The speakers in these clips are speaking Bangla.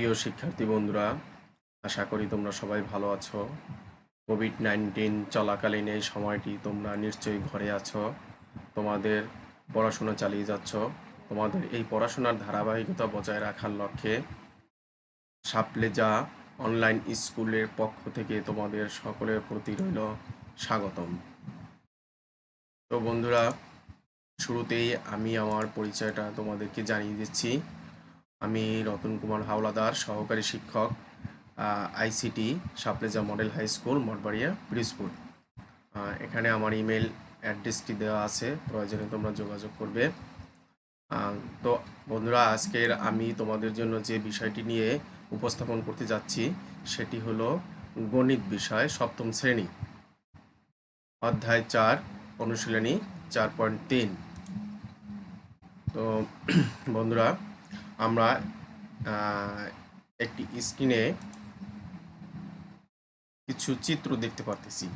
প্রিয় শিক্ষার্থী বন্ধুরা, আশা করি তোমরা সবাই ভালো আছো। কোভিড নাইন্টিন চলাকালীন এই সময়টি তোমরা নিশ্চয়ই ঘরে আছো, তোমাদের পড়াশোনা চালিয়ে যাচ্ছ, তোমাদের এই পড়াশোনার ধারাবাহিকতা বজায় রাখার লক্ষ্যে সাপলেজা অনলাইন স্কুলের পক্ষ থেকে তোমাদের সকলের প্রতি রইল স্বাগতম। তো বন্ধুরা, শুরুতেই আমি আমার পরিচয়টা তোমাদেরকে জানিয়ে দিচ্ছি। আমি রতন কুমার হাওলাদার, সহকারী শিক্ষক ICT Sapleza model high school, Mathbaria Brijpur এখানে আমার ইমেল অ্যাড্রেসটি দেওয়া আছে, প্রয়োজনে তোমরা যোগাযোগ করবে। তো বন্ধুরা, আজকের আমি তোমাদের জন্য যে বিষয়টি নিয়ে উপস্থাপন করতে যাচ্ছি, সেটি হলো গণিত বিষয়, সপ্তম শ্রেণি। অধ্যায় চার, অনুশীলনী চার পয়েন্ট তিন। তো, বন্ধুরা আমরা একটি স্ক্রিনে কিছু চিত্র দেখতে পারতেছি।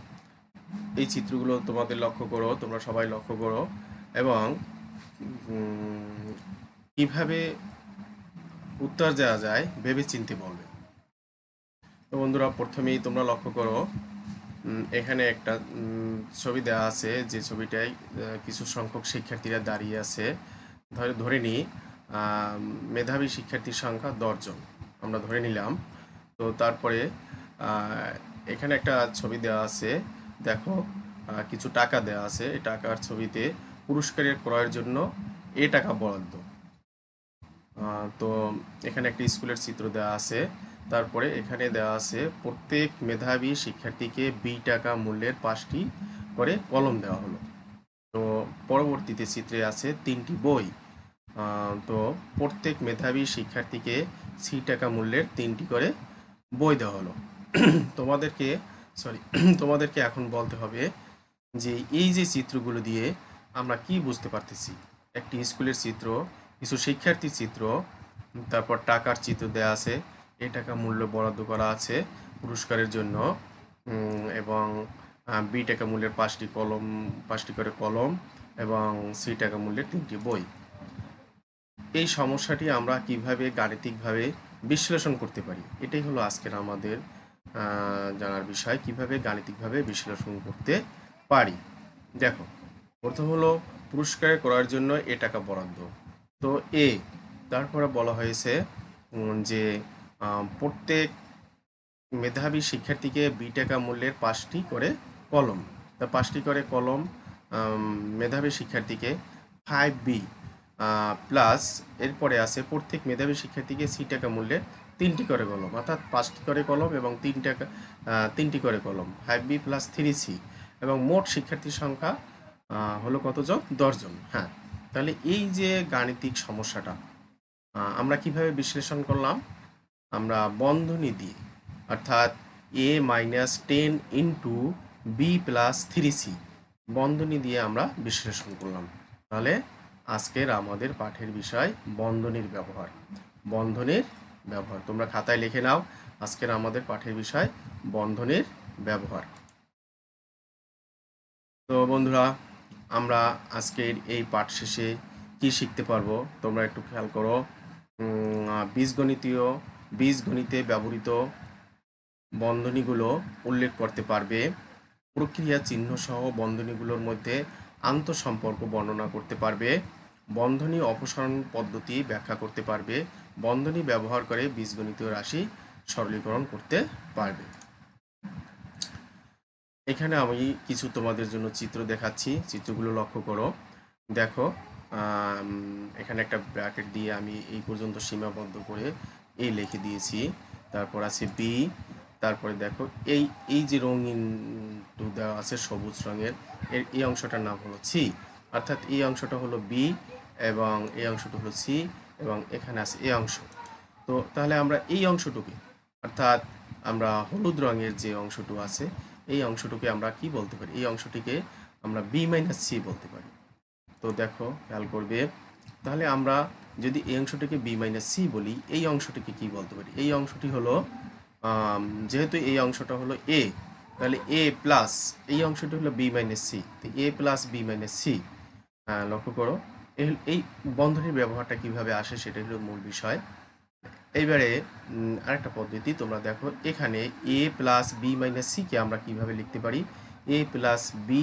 এই চিত্রগুলো তোমাদের লক্ষ্য করো, তোমরা সবাই লক্ষ্য করো এবং কীভাবে উত্তর দেওয়া যায় ভেবে চিনতে বলবে। তো বন্ধুরা, প্রথমেই তোমরা লক্ষ্য করো এখানে একটা ছবি দেওয়া আছে যে ছবিটায় কিছু সংখ্যক শিক্ষার্থীরা দাঁড়িয়ে আছে। ধরে ধরে নিই মেধাবী শিক্ষার্থীর সংখ্যা দশজন। আমরা ধরে নিলাম। তো তারপরে এখানে একটা ছবি দেওয়া আছে। দেখো কিছু টাকা দেওয়া আছে। এই টাকার ছবিতে পুরস্কারের ক্রয়ের জন্য এ টাকা বরাদ্দ। তো এখানে একটা স্কুলের চিত্র দেওয়া আছে। তারপরে এখানে দেওয়া আছে, প্রত্যেক মেধাবী শিক্ষার্থীকে বি টাকা মূল্যের পাঁচটি করে কলম দেওয়া হলো। তো পরবর্তীতে চিত্রে আছে তিনটি বই। তো প্রত্যেক মেধাবী শিক্ষার্থীকে সি টাকা মূল্যের তিনটি করে বই দেওয়া হলো। তোমাদেরকে সরি তোমাদেরকে এখন বলতে হবে যে এই যে চিত্রগুলো দিয়ে আমরা কি বুঝতে পারতেছি? একটি স্কুলের চিত্র, কিছু শিক্ষার্থীর চিত্র, তারপর টাকার চিত্র দেওয়া আছে এ টাকা মূল্য বরাদ্দ করা আছে পুরস্কারের জন্য এবং বি টাকা মূল্যের পাঁচটি কলম, পাঁচটি করে কলম এবং সি টাকা মূল্যের তিনটি বই। এই সমস্যাটি আমরা কীভাবে গাণিতিকভাবে বিশ্লেষণ করতে পারি? এটাই হলো আজকের আমাদের জানার বিষয়, কীভাবে গাণিতিকভাবে বিশ্লেষণ করতে পারি। দেখো, প্রথম হলো পুরস্কার করার জন্য এ টাকা বরাদ্দ। তো এ, তারপরে বলা হয়েছে যে প্রত্যেক মেধাবী শিক্ষার্থীকে বি টাকা মূল্যের পাঁচটি করে কলম। তা পাঁচটি করে কলম মেধাবী শিক্ষার্থীকে ফাইভ বি প্লাস এরপরে আছে প্রত্যেক মেধাবী শিক্ষার্থীকে সি টাকা মূল্যের তিনটি করে কলম, অর্থাৎ পাঁচটি করে কলম এবং তিন টাকা তিনটি করে কলম five B plus three C এবং মোট শিক্ষার্থীর সংখ্যা হলো কতজন দশজন হ্যাঁ। তাহলে এই যে গাণিতিক সমস্যাটা আমরা কীভাবে বিশ্লেষণ করলাম? আমরা বন্ধনী দিয়ে, অর্থাৎ A minus ten into B plus three C বন্ধনী দিয়ে আমরা বিশ্লেষণ করলাম। তাহলে আজকের আমাদের পাঠের বিষয় বন্ধনের ব্যবহার। বন্ধনের ব্যবহার। তোমরা খাতায় লিখে নাও আজকের আমাদের পাঠের বিষয় বন্ধনের ব্যবহার। তো বন্ধুরা, আমরা আজকের এই পাঠ শেষে কি শিখতে পারব তোমরা একটু খেয়াল করো। বীজগণিতীয়, বীজগণিতে ব্যবহৃত বন্ধনীগুলো উল্লেখ করতে পারবে। প্রক্রিয়া চিহ্ন সহ বন্ধনীগুলোর মধ্যে আন্তঃসম্পর্ক বর্ণনা করতে পারবে, বন্ধনী অপসারণ পদ্ধতি ব্যাখ্যা করতে পারবে, বন্ধনী ব্যবহার করে বীজগণিতীয় রাশি সরলীকরণ করতে পারবে। এখানে আমি কিছু তোমাদের জন্য চিত্র দেখাচ্ছি, চিত্রগুলো লক্ষ্য করো। দেখো এখানে একটা ব্র্যাকেট দিয়ে আমি এই পর্যন্ত সীমাবদ্ধ করে এই লিখে দিয়েছি। তারপর আছে বি তারপরে দেখো, এই এই যে রঙিন টু দেওয়া আছে সবুজ রঙের, এর, এই অংশটার নাম হলো সি অর্থাৎ এই অংশটা হলো বি এবং এই অংশটা হলো সি এবং এখানে আছে এই অংশ। তো তাহলে আমরা এই অংশটুকে, অর্থাৎ আমরা হলুদ রঙের যে অংশটুকু আছে, এই অংশটুকে আমরা কি বলতে পারি? এই অংশটিকে আমরা বি মাইনাস সি বলতে পারি। তো দেখো, খেয়াল করবে। তাহলে আমরা যদি এই অংশটিকে বি মাইনাস সি বলি, এই অংশটিকে কি বলতে পারি? এই অংশটি হলো যেহেতু এই অংশটা হলো এ তাহলে এ প্লাস এই অংশটি হলো বি মাইনাস সি তো A plus B minus C লক্ষ্য করো এই বন্ধনীর ব্যবহারটা কীভাবে আসে সেটাই হলো মূল বিষয়। এইবারে আরেকটা পদ্ধতি, তোমরা দেখো, এখানে এ প্লাস বি মাইনাস সিকে আমরা কীভাবে লিখতে পারি? A plus B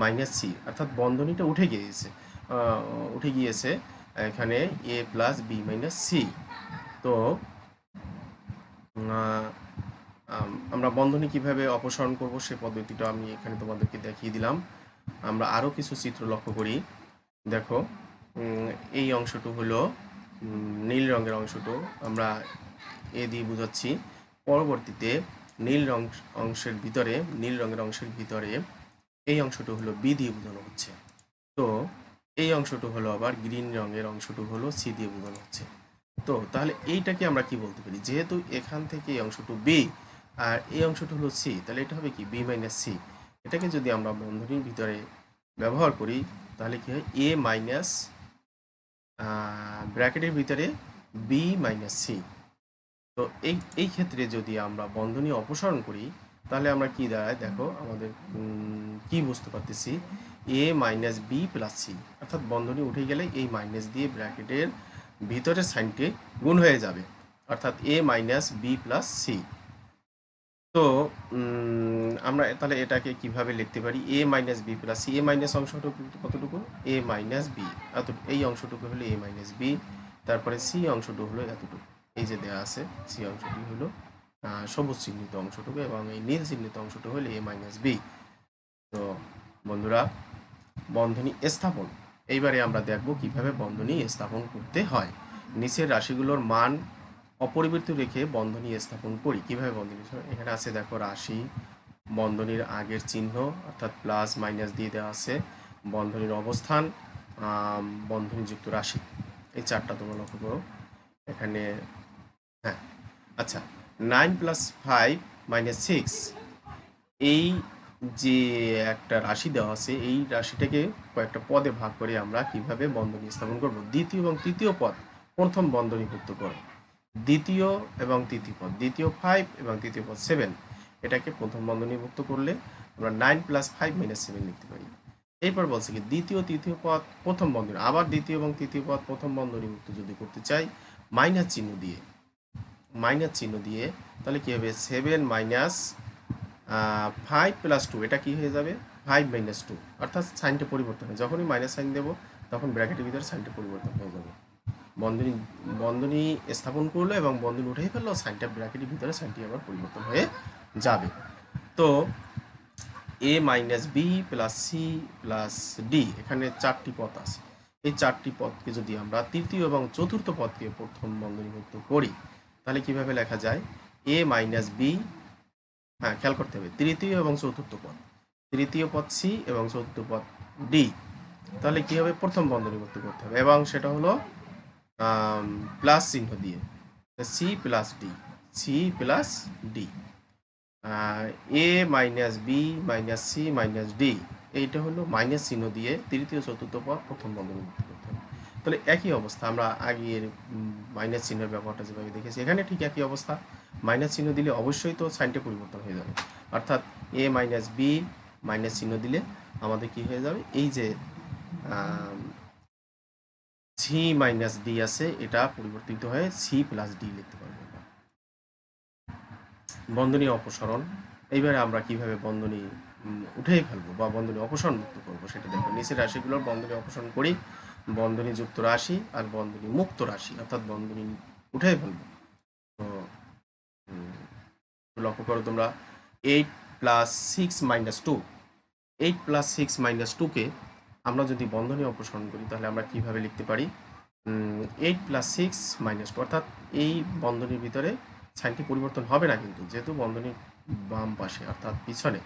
minus C অর্থাৎ বন্ধনীটা উঠে গিয়েছে উঠে গিয়েছে, এখানে A plus B minus C তো আমরা বন্ধনী কীভাবে অপসারণ করব সে পদ্ধতিটা আমি এখানে তোমাদেরকে দেখিয়ে দিলাম। আমরা আরও কিছু চিত্র লক্ষ্য করি। দেখো এই অংশটু হলো নীল রঙের অংশটু আমরা এ দিয়ে বুঝাচ্ছি। পরবর্তীতে নীল রং অংশের ভিতরে, নীল রঙের অংশের ভিতরে এই অংশটু হলো বি দিয়ে বোঝানো হচ্ছে। তো এই অংশটু হলো আবার গ্রিন রঙের অংশটু হলো সি দিয়ে বোঝানো হচ্ছে। তো তাহলে এইটাকে আমরা কি বলতে পারি? যেহেতু এখান থেকে এই অংশটু বি আর এই অংশটা হলো সি তাহলে এটা হবে কি? বি মাইনাস সি এটাকে যদি আমরা বন্ধনীর ভিতরে ব্যবহার করি, তাহলে কি হয়? এ মাইনাস ব্র্যাকেটের ভিতরে বি মাইনাস সি তো এই এই ক্ষেত্রে যদি আমরা বন্ধনী অপসারণ করি, তাহলে আমরা কি দাঁড়ায়? দেখো, আমাদের কি বুঝতে পারতেছি? A minus B plus C অর্থাৎ বন্ধনী উঠে গেলে এই মাইনাস দিয়ে ব্র্যাকেটের ভিতরের সাইনটি গুণ হয়ে যাবে, অর্থাৎ A minus B plus C তো আমরা তাহলে এটাকে কীভাবে লিখতে পারি? A minus B plus C A minus অংশটুকু কতটুকু? এ মাইনাস বি এত এই অংশটুকু হলো এ মাইনাস বি তারপরে সি অংশটুকু হলো এতটুকু। এই যে দেওয়া আছে সি অংশটি হলো সবুজ চিহ্নিত অংশটুকু এবং এই নীল চিহ্নিত অংশটুকু হলো এ মাইনাস বি তো, বন্ধুরা, বন্ধনী স্থাপন। এইবারে আমরা দেখব কীভাবে বন্ধনী স্থাপন করতে হয়। নিচের রাশিগুলোর মান অপরিবর্তিত রেখে বন্ধনী স্থাপন করি। কীভাবে বন্ধনী? এখানে আছে, দেখো, রাশি, বন্ধনীর আগের চিহ্ন, অর্থাৎ প্লাস মাইনাস দিয়ে দেওয়া আছে, বন্ধনীর অবস্থান বন্ধনীযুক্ত রাশি। এই চারটা তোমরা লক্ষ্য করো। এখানে হ্যাঁ আচ্ছা nine plus five minus six এই যে একটা রাশি দেওয়া আছে, এই রাশিটাকে কয়েকটা পদে ভাগ করে আমরা কীভাবে বন্ধনী স্থাপন করব? দ্বিতীয় এবং তৃতীয় পদ, প্রথম বন্ধনীভুক্ত করো। দ্বিতীয় এবং তৃতীয় পদ, দ্বিতীয় ফাইভ এবং তৃতীয় পদ সেভেন এটাকে প্রথম বন্ধনীভুক্ত করলে আমরা nine plus five minus seven লিখতে পারি। এরপর বলছে কি, দ্বিতীয়, তৃতীয় পদ, প্রথম বন্ধনী, আবার দ্বিতীয় এবং তৃতীয় পদ, প্রথম বন্ধনীভুক্ত যদি করতে চাই মাইনাস চিহ্ন দিয়ে মাইনাস চিহ্ন দিয়ে, তাহলে কি হবে? Seven minus five plus two এটা কি হয়ে যাবে? ফাইভ মাইনাস টু অর্থাৎ সাইনটা পরিবর্তন হয়। যখনই মাইনাস সাইন দেবো, তখন ব্র্যাকেটের ভিতরে সাইনটা পরিবর্তন হয়ে যাবে। বন্ধনী বন্ধনী স্থাপন করল এবং বন্ধনী উঠেই ফেলল সাইনটা ব্র্যাকেটের ভিতরে সাইনটি আবার পরিবর্তন হয়ে যাবে। তো A minus B plus C plus D এখানে চারটি পথ আছে। এই চারটি পদকে যদি আমরা তৃতীয় এবং চতুর্থ পদকে প্রথম বন্ধনীভুক্ত করি, তাহলে কীভাবে লেখা যায়? এ মাইনাস বি হ্যাঁ খেয়াল করতে হবে। তৃতীয় এবং চতুর্থ পদ। তৃতীয় পদ সি এবং চতুর্থ পদ ডি তাহলে কি হবে? প্রথম বন্ধ বন্ধনীভুক্ত করতে হবে এবং সেটা হলো প্লাস চিহ্ন দিয়ে। C plus D C plus D A minus B minus C minus D এইটা হলো মাইনাস চিহ্ন দিয়ে তৃতীয়, চতুর্থ পদ প্রথম বন্ধনীভুক্ত করতে হবে। তাহলে একই অবস্থা। আমরা আগের মাইনাস চিহ্নের ব্যবহারটা যেভাবে দেখেছি, এখানে ঠিক একই অবস্থা। মাইনাস চিহ্ন দিলে অবশ্যই তো সাইনটা পরিবর্তন হয়ে যাবে। অর্থাৎ এ মাইনাস বি মাইনাস চিহ্ন দিলে আমাদের কি হয়ে যাবে? এই যে সি মাইনাস ডি আছে, এটা পরিবর্তিত হয়ে সি প্লাস ডি লিখতে পারব। বন্ধনী অপসারণ। এইবারে আমরা কীভাবে বন্ধনী উঠেই ফেলব বা বন্ধনী অপসারণ মুক্ত করব সেটা দেখো। নিচের রাশিগুলোর বন্ধনী অপসারণ করি। বন্ধনী যুক্ত রাশি আর বন্ধনী মুক্ত রাশি, অর্থাৎ বন্ধনী উঠেই ফেলব। লক্ষ্য করো তোমরা eight plus six minus two eight plus six minus টুকে আমরা যদি বন্ধনী অপসারণ করি, তাহলে আমরা কীভাবে লিখতে পারি? Eight plus six minus two অর্থাৎ এই বন্ধনীর ভিতরে সাইনটি পরিবর্তন হবে না কিন্তু, যেহেতু বন্ধনীর বাম পাশে, অর্থাৎ পিছনে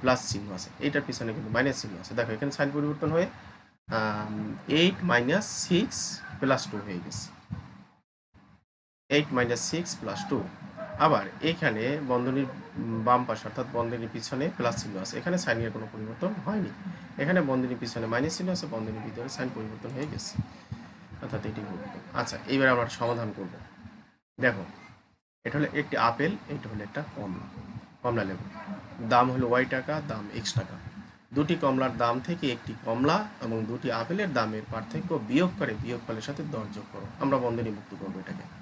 প্লাস চিহ্ন আছে, এইটার পিছনে কিন্তু মাইনাস চিহ্ন আছে। দেখো, এখানে সাইন পরিবর্তন হয়ে eight minus six plus two হয়ে গেছে। Eight minus six plus two আবার এখানে বন্ধনীর বাম পাশে অর্থাৎ বন্ধনীর পিছনে প্লাস চিহ্ন আছে। এখানে সাইনের কোনো পরিবর্তন হয়নি। এখানে বন্ধনীর পিছনে মাইনাস চিহ্ন আছে, বন্ধনীর ভিতরে সাইন পরিবর্তন হয়ে গেছে। অর্থাৎ এটি আচ্ছা এইবার আমরা সমাধান করব। দেখো, এটা হলো একটি আপেল, এটা হলো একটা কমলা। কমলা লেবু। দাম হলো ওয়াই টাকা, দাম এক্স টাকা। দুটি কমলার দাম থেকে একটি কমলা এবং দুটি আপেলের দামের পার্থক্য বিয়োগ করে বিয়োগ ফলের সাথে দর যোগ করো। আমরা বন্ধনী মুক্ত করব এটাকে।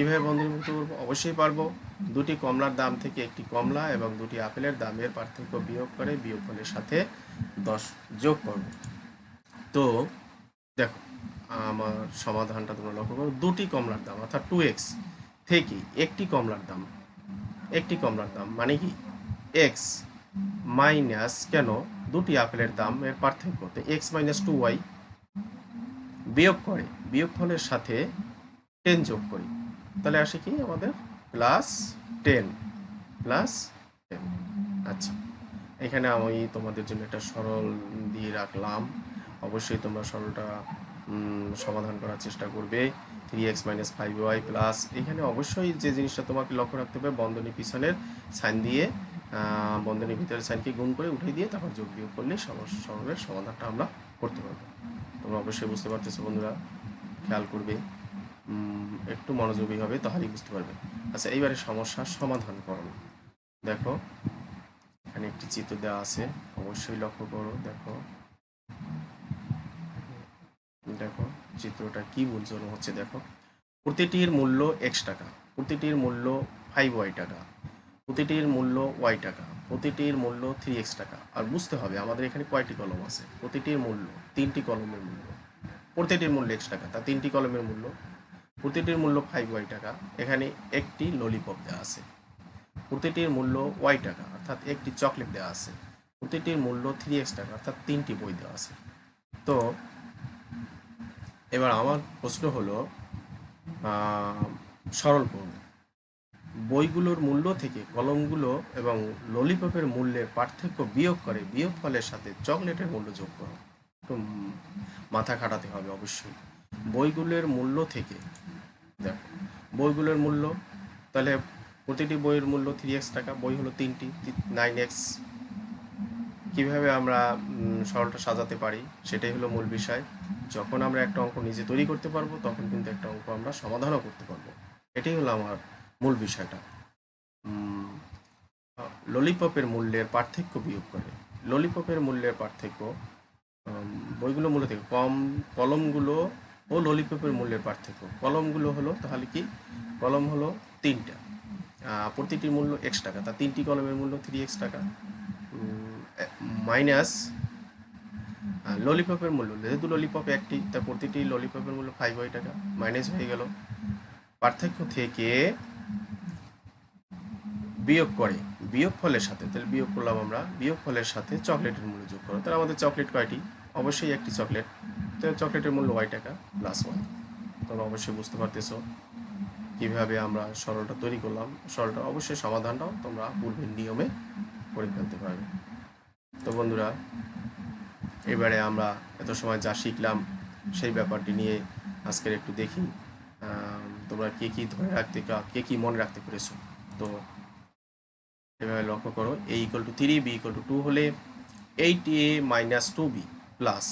কীভাবে বন্ধনীভূত করব? অবশ্যই পারব। দুটি কমলার দাম থেকে একটি কমলা এবং দুটি আপেলের দামের পার্থক্য বিয়োগ করে বিয়োগফলের সাথে দশ যোগ করব। তো দেখো, আমার সমাধানটা তোমরা লক্ষ্য করো। দুটি কমলার দাম, অর্থাৎ টু এক্স থেকে একটি কমলার দাম। একটি কমলার দাম মানে কি? এক্স মাইনাস কেন? দুটি আপেলের দাম, এর পার্থক্য। তো এক্স মাইনাস টু ওয়াই বিয়োগ করে বিয়োগ ফলের সাথে টেন যোগ করি। তাহলে আসে কি আমাদের? প্লাস টেন প্লাস টেন আচ্ছা। এখানে আমি তোমাদের জন্য একটা সরল দিয়ে রাখলাম। অবশ্যই তোমরা সরলটা সমাধান করার চেষ্টা করবে। Three X minus five Y plus এখানে অবশ্যই যে জিনিসটা তোমাকে লক্ষ্য রাখতে হবে, বন্ধনী পিছনের সাইন দিয়ে বন্ধনীর ভিতরে সাইনকে গুণ করে উঠে দিয়ে তারপর যোগ বিয়োগ করলে সরলের সমাধানটা আমরা করতে পারব। তোমরা অবশ্যই বুঝতে পারতেছো বন্ধুরা, খেয়াল করবে। একটু মনোযোগী হবে, তাহলেই বুঝতে পারবে। আচ্ছা এইবারে সমস্যার সমাধান করো। দেখো, এখানে একটি চিত্র দেওয়া আছে, অবশ্যই লক্ষ্য করো, দেখো। দেখো, চিত্রটা কি বোঝানো হচ্ছে, দেখো। প্রতিটির মূল্য এক্স টাকা, প্রতিটির মূল্য ফাইভ ওয়াই টাকা, প্রতিটির মূল্য ওয়াই টাকা, প্রতিটির মূল্য থ্রি এক্স টাকা। আর বুঝতে হবে, আমাদের এখানে কয়টি কলম আছে? প্রতিটির মূল্য, তিনটি কলমের মূল্য, প্রতিটির মূল্য এক্স টাকা, তা তিনটি কলমের মূল্য প্রতিটির মূল্য ফাইভ ওয়াই টাকা। এখানে একটি ললিপপ দেওয়া আছে। প্রতিটির মূল্য ওয়াই টাকা, অর্থাৎ একটি চকলেট দেওয়া আছে। প্রতিটির মূল্য থ্রি এক্স টাকা, অর্থাৎ তিনটি বই দেওয়া আছে। তো, এবার আমার প্রশ্ন হলো সরল করব বইগুলোর মূল্য থেকে কলমগুলো এবং ললিপপের মূল্যের পার্থক্য বিয়োগ করে বিয়োগ ফলের সাথে চকলেটের মূল্য যোগ করো। মাথা খাটাতে হবে অবশ্যই। বইগুলোর মূল্য থেকে দেখো, বইগুলোর মূল্য, তাহলে প্রতিটি বইয়ের মূল্য থ্রি এক্স টাকা, বই হলো তিনটি নাইন এক্স কীভাবে আমরা সরলটা সাজাতে পারি, সেটাই হলো মূল বিষয়। যখন আমরা একটা অঙ্ক নিজে তৈরি করতে পারব, তখন কিন্তু একটা অঙ্ক আমরা সমাধানও করতে পারব। এটাই হলো আমার মূল বিষয়টা। ললিপপের মূল্যের পার্থক্য বিয়োগ করে। ললিপপের মূল্যের পার্থক্য বইগুলো থেকে কম, কলমগুলো ও ললিপপের মূল্যের পার্থক্য। কলমগুলো হলো, তাহলে কি? কলম হলো তিনটা। প্রতিটির মূল্য এক্স টাকা। তা তিনটি কলমের মূল্য থ্রি এক্স টাকা। মাইনাস ললিপপের মূল্য। যেহেতু ললিপপ একটি, তা প্রতিটি ললিপপের মূল্য ফাইভ ওয়াই টাকা। মাইনাস হয়ে গেল। পার্থক্য থেকে বিয়োগ করে। বিয়োগ ফলের সাথে, তাহলে বিয়োগ করলাম আমরা। বিয়োগ ফলের সাথে চকলেটের মূল্য যোগ করো। তাহলে আমাদের চকলেট কয়টি? অবশ্যই একটি চকলেট চকলেটের মূল্য ওয়াই টাকা? প্লাস ওয়াই তোমরা অবশ্যই বুঝতে পারতেছো কীভাবে আমরা সরলটা তৈরি করলাম। সরলটা অবশ্যই সমাধানটাও তোমরা পূর্বের নিয়মে করে ফেলতে পারবে। তো বন্ধুরা, এবারে আমরা এত সময় যা শিখলাম সেই ব্যাপারটি নিয়ে আজকের একটু দেখি। তোমরা কে কী ধরে রাখতে কা- কে মনে রাখতে পেরেছ? তো এভাবে লক্ষ্য করো A equal to three B equal to two হলে eight A minus two B plus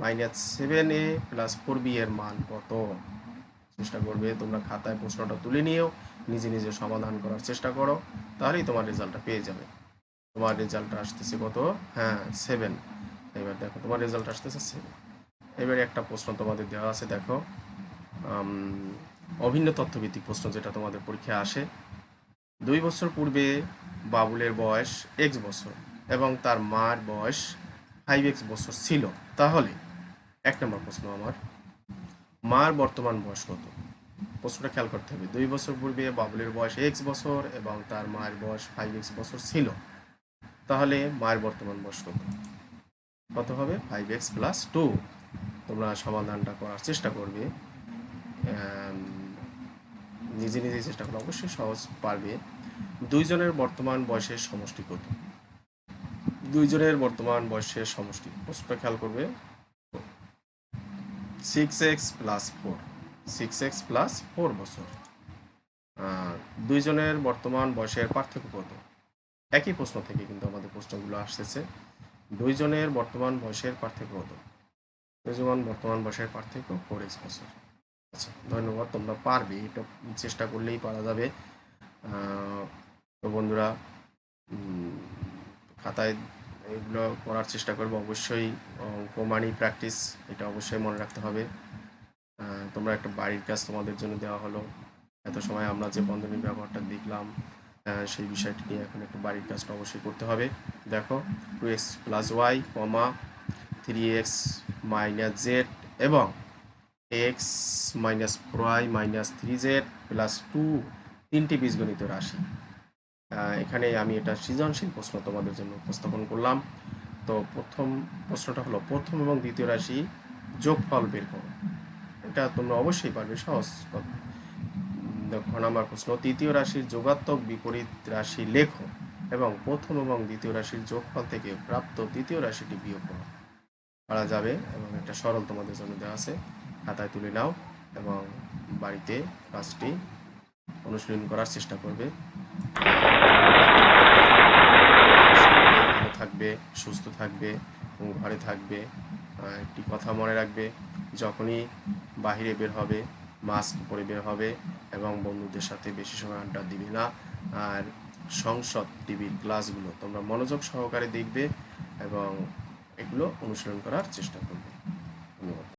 minus seven A plus four B এর মান কত? চেষ্টা করবে তোমরা খাতায় প্রশ্নটা তুলে নিয়েও, নিজে নিজে সমাধান করার চেষ্টা করো, তাহলেই তোমার রেজাল্টটা পেয়ে যাবে। তোমার রেজাল্ট আসতেছে কত? হ্যাঁ সেভেন এবার দেখো, তোমার রেজাল্ট আসতেছে সেভেন এবারে একটা প্রশ্ন তোমাদের দেওয়া আছে, দেখো। অভিন্ন তথ্যভিত্তিক প্রশ্ন যেটা তোমাদের পরীক্ষায় আসে। দুই বছর পূর্বে বাবুলের বয়স এক্স বছর এবং তার মার বয়স ফাইভ এক্স বছর ছিল। তাহলে এক নম্বর প্রশ্ন আমার, মার বর্তমান বয়স কত? প্রশ্নটা খেয়াল করতে হবে। দুই বছর পূর্বে বাবুলের বয়স এক্স বছর এবং তার মায়ের বয়স ফাইভ এক্স বছর ছিল। তাহলে মায়ের বর্তমান বয়স কত? কত হবে? ফাইভ এক্স প্লাস টু তোমরা সমাধানটা করার চেষ্টা করবে। নিজে নিজে চেষ্টা করলে অবশ্যই সহজ পারবে। দুইজনের বর্তমান বয়সের সমষ্টি কত? দুইজনের বর্তমান বয়সের সমষ্টি। প্রশ্নটা খেয়াল করবে। Six X plus four six X plus four বছর। আর দুইজনের বর্তমান বয়সের পার্থক্য কত? একই প্রশ্ন থেকে কিন্তু আমাদের প্রশ্নগুলো আসতেছে। দুইজনের বর্তমান বয়সের পার্থক্য কত? দুইজন বর্তমান বয়সের পার্থক্য ফোর এক্স বছর। আচ্ছা ধন্যবাদ। তোমরা পারবে। এটা চেষ্টা করলেই পারা যাবে। তো বন্ধুরা খাতায় এগুলো করার চেষ্টা করব। অবশ্যই অঙ্ক মানি প্র্যাকটিস এটা অবশ্যই মনে রাখতে হবে। তোমরা একটা বাড়ির কাজ তোমাদের জন্য দেওয়া হলো। এত সময় আমরা যে বন্ধনীর ব্যবহারটা দেখলাম সেই বিষয়টি নিয়ে এখন একটু বাড়ির কাজটা অবশ্যই করতে হবে। দেখো two X plus Y comma three X minus Z এবং X minus Y minus three Z plus two তিনটি বীজগণিত রাশি। এখানে আমি এটা সৃজনশীল প্রশ্ন তোমাদের জন্য উপস্থাপন করলাম। তো প্রথম প্রশ্নটা হলো, প্রথম এবং দ্বিতীয় রাশি যোগফল বের করো। এটা তোমরা অবশ্যই পারবে, সহজ দেখো নাম্বার প্রশ্ন, তৃতীয় রাশির যোগাত্মক বিপরীত রাশি লেখো এবং প্রথম এবং দ্বিতীয় রাশির যোগফল থেকে প্রাপ্ত তৃতীয় রাশিটি বিয়োগ করো। পারা যাবে এবং এটা সরল তোমাদের জন্য দেওয়া আছে। খাতায় তুলে নাও এবং বাড়িতে কাজটি অনুশীলন করার চেষ্টা করবে। থাকবে, সুস্থ থাকবে এবং ঘরে থাকবে একটি কথা মনে রাখবে, যখনই বাহিরে বের হবে মাস্ক পরে বের হবে এবং বন্ধুদের সাথে বেশি সময় আড্ডা দিবে না। আর সংসদ টিভির ক্লাসগুলো তোমরা মনোযোগ সহকারে দেখবে এবং এগুলো অনুসরণ করার চেষ্টা করবে।